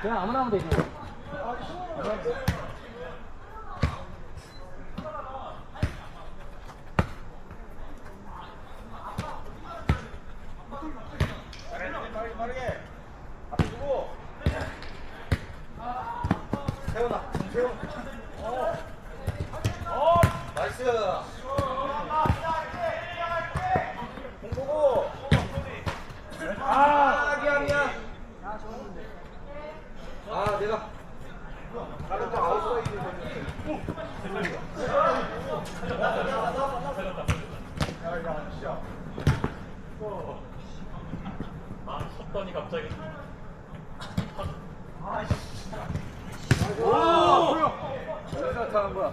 그냥 아무나 하면 되지. 아 미안 미안 아 내가. 다른 쪽 아웃사이드 아, 섰더니 갑자기. 오 뭐야. 어디서 나타난 거야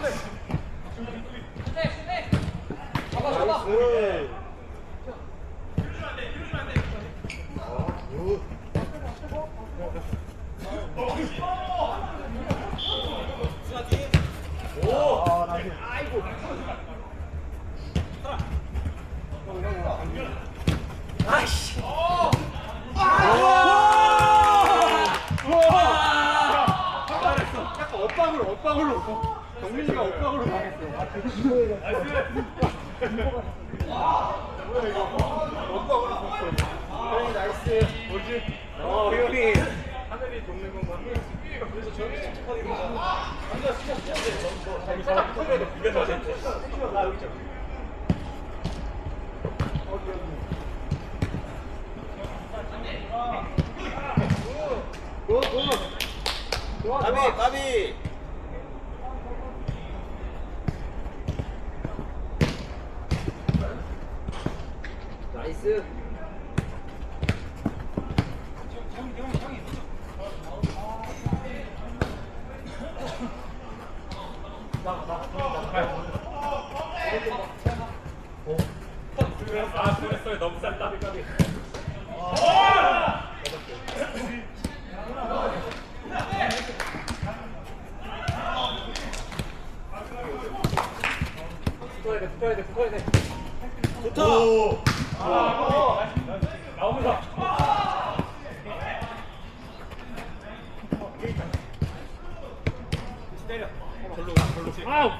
나이스. 약간 엇방으로 엇방으로 정민이가 엇방으로 당했어 뭐야 이거 엇방으로 줬어 형이 나이스 뭐지? 어 형이 까비 좋아. 까비 나이스. 아, 그랬어요. 너무 쌌다. 붙어야 돼, 붙어야 돼, 붙어야 돼. 좋다 나오면서. 때려. 별로, 별로. 아우!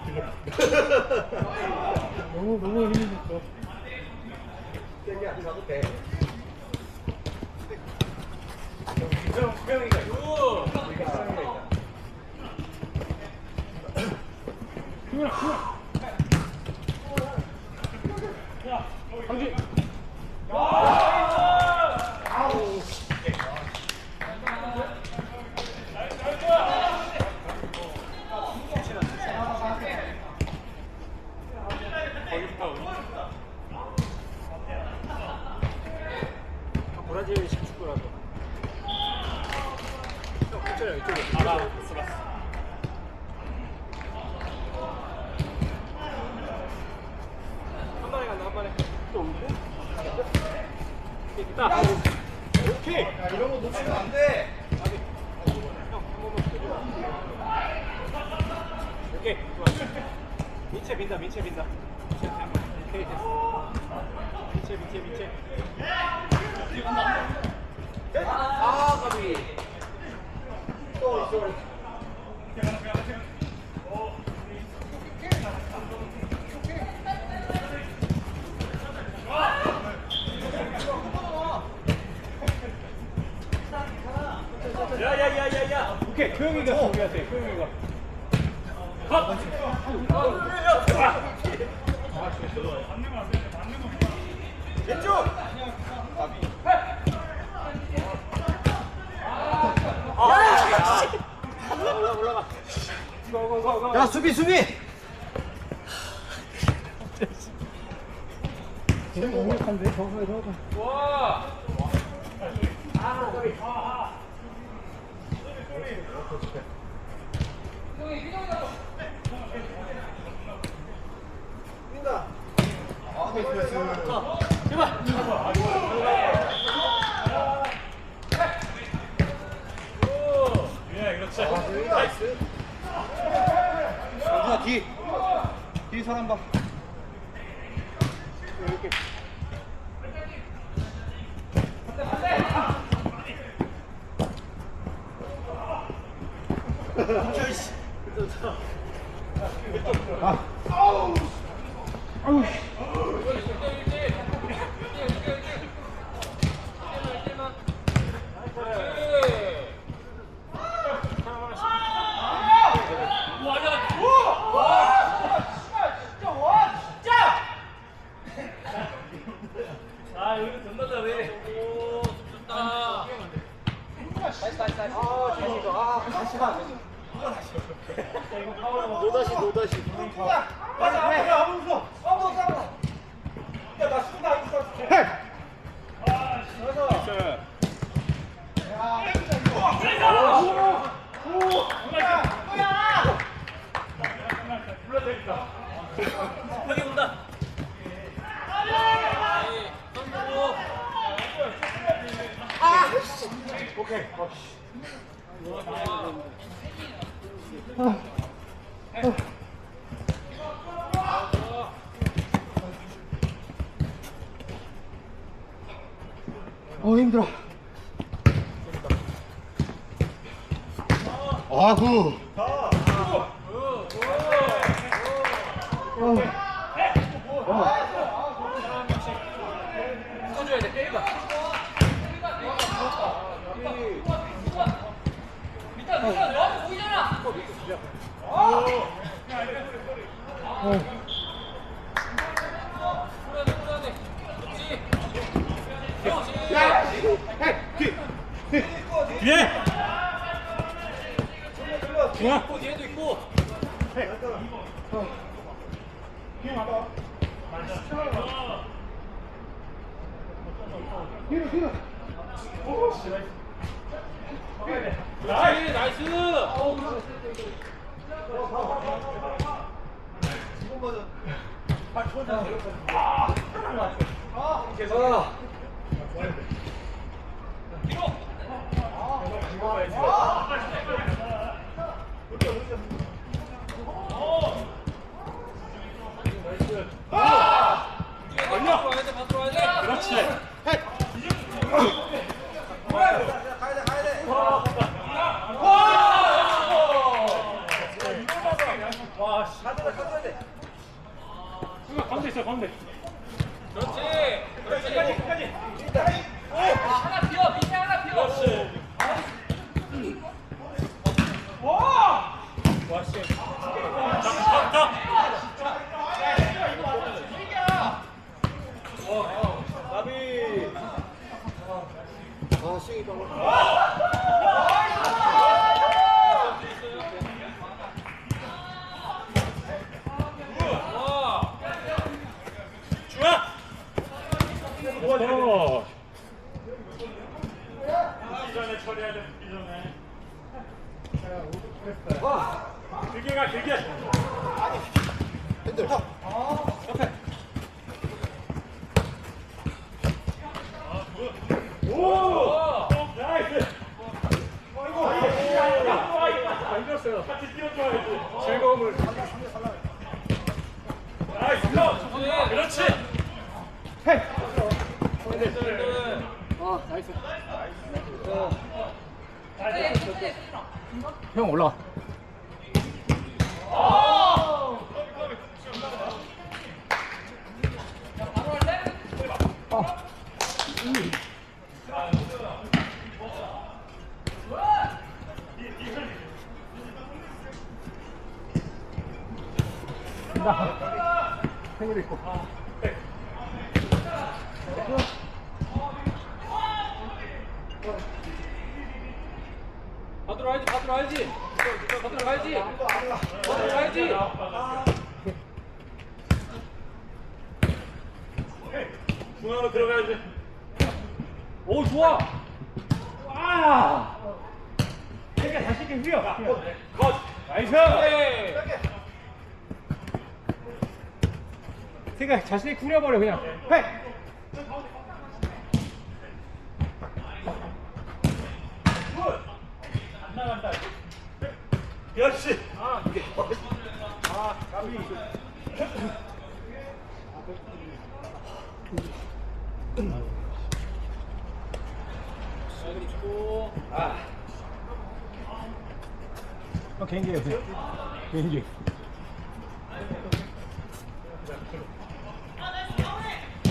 너무 너무 줬어. 세게 안 차도 돼. 구경, 구경이가. 우! 우리가 사랑이가 있다. 승현아, 승현아. 강진. 브라질식 축구라서. 형, 괜찮아, 이쪽에. 알아, 쓰라스. 한 번에 간다, 한 번에. 또 없는데? 있다. 오케이. 기다려. 오케이, 됐어. 민채, 민채, 민채. 아, 가비. 쏘리, 쏘리. 오케이. 왼쪽! 올라가, 올라가. 고고고고. 야 수비 수비 너무 강력한데 저거에 저거. 와! 아, 누나 뒤 뒤 사람 봐 아우. 아 여기 전반다 왜? 오 좋다. 노다시 노다시 맞아 왜 아무 없어 아무 없어 야나 수다 안 있어 헤이. 여기 온다. 오케이 어 힘들어. 아구. 돼. 때리다. 뒤에. 와 씨. 가져야 돼 가져야 돼 가운데 있어 가운데. 그렇지. 끝까지 끝까지 하나 비어 밑에 하나 비어. 그렇지. 와. 와 씨. 자, 자, 나비 아 시기 까먹 와. 좋아. 어. 이전에 처리해야 돼. 이전에. 길게 가 길게. 핸들 오. 나이스. 안 들었어요. 같이 뛰어줘야지. 즐거움을. 나이스. 그렇지. 헤이. 아, 나이스. 형 올라와. 나 생일 있고. 받으러 와야지, 받으러 와야지. 받으러 가야지. 받으러 가야지. 중앙으로 들어가야지. 오, 좋아. 아! 내가 다시 있게 휘어. 컷. 나이스. 네. 세가 자신이 구려버려 그냥. 헤이. 안 나간다. 역시. 아 나비 어, 개인기 해주세요. 개인기. 어,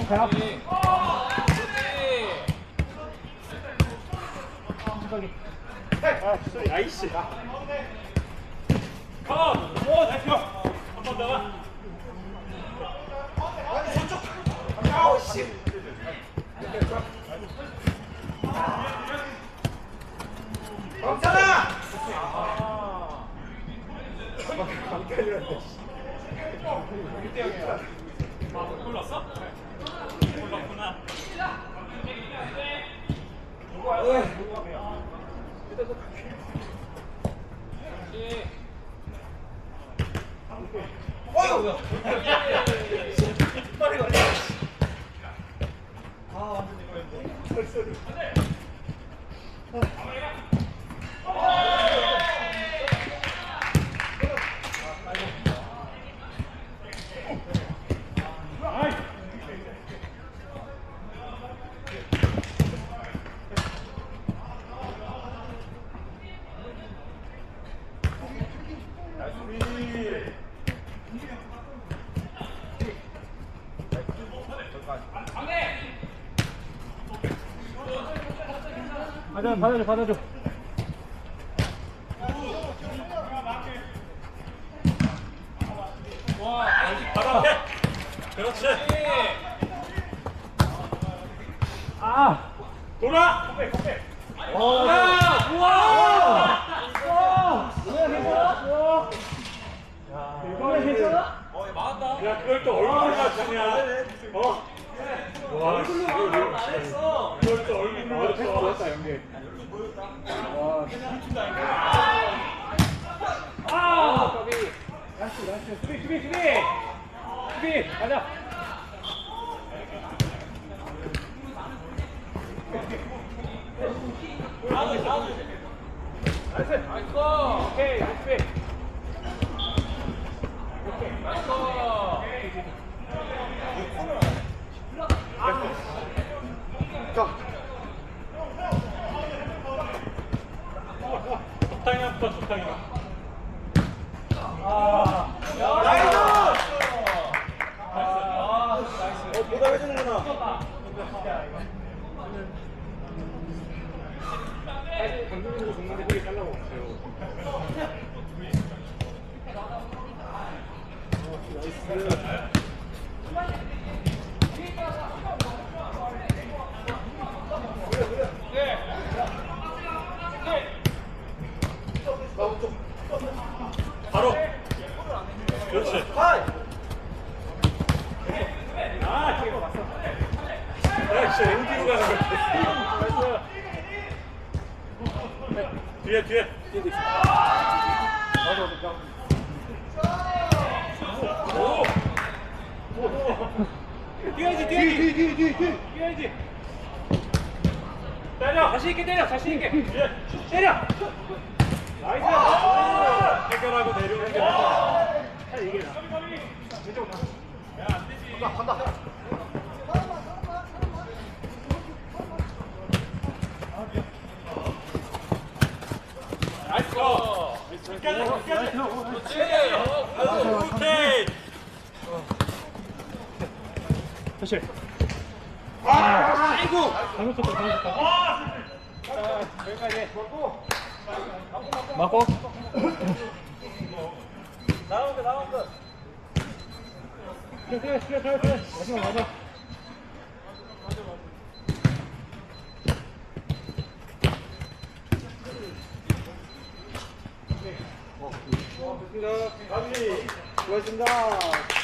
가요. 침착하게. 아, 소리 나이스. 오, 나 いやいや。 받아, 받아줘, 받아줘. 그렇지. 아! 돌아. 컴백, 컴백. 어, 야! 우와! 괜찮아? 그걸 또 얼굴로 맞추냐? 어? 와, 얼굴로 맞췄어. 그걸 또 얼굴로 맞췄어. 맞다, 연계. 아! 까비. 나이스, 나이스. 수비, 수비, 수비! 수비, 가자. 나이스. 오케이, 나이스 수비. 적당히부터 적당히. 아. 어, 보답해주는구나. 강동민도 정말 되게 잘라고 없어요. 바로. 그렇지. 아, 뒤에 봤어. 야, 진짜 앵기로 가는 거. 뒤에, 뒤에. 오! 뛰어야지, 뛰어야지. 뒤, 뒤, 뒤, 뒤. 뛰어야지. 때려. 자신 있게 때려. 자신 있게. 뒤에. 때려. 나이스! 해결하고 내려오는 게 나아. 잘 이게 나. 왼쪽 나. 간다, 간다. 나이스! 끝까지, 끝까지! 오케이! 사실. 아, 아이고. 잘못 쳤다, 잘못 쳤다. 자, 여기까지. 맞고. 나온다, 나온다. 그래, 그래. 마지막 맞아. 수고하셨습니다.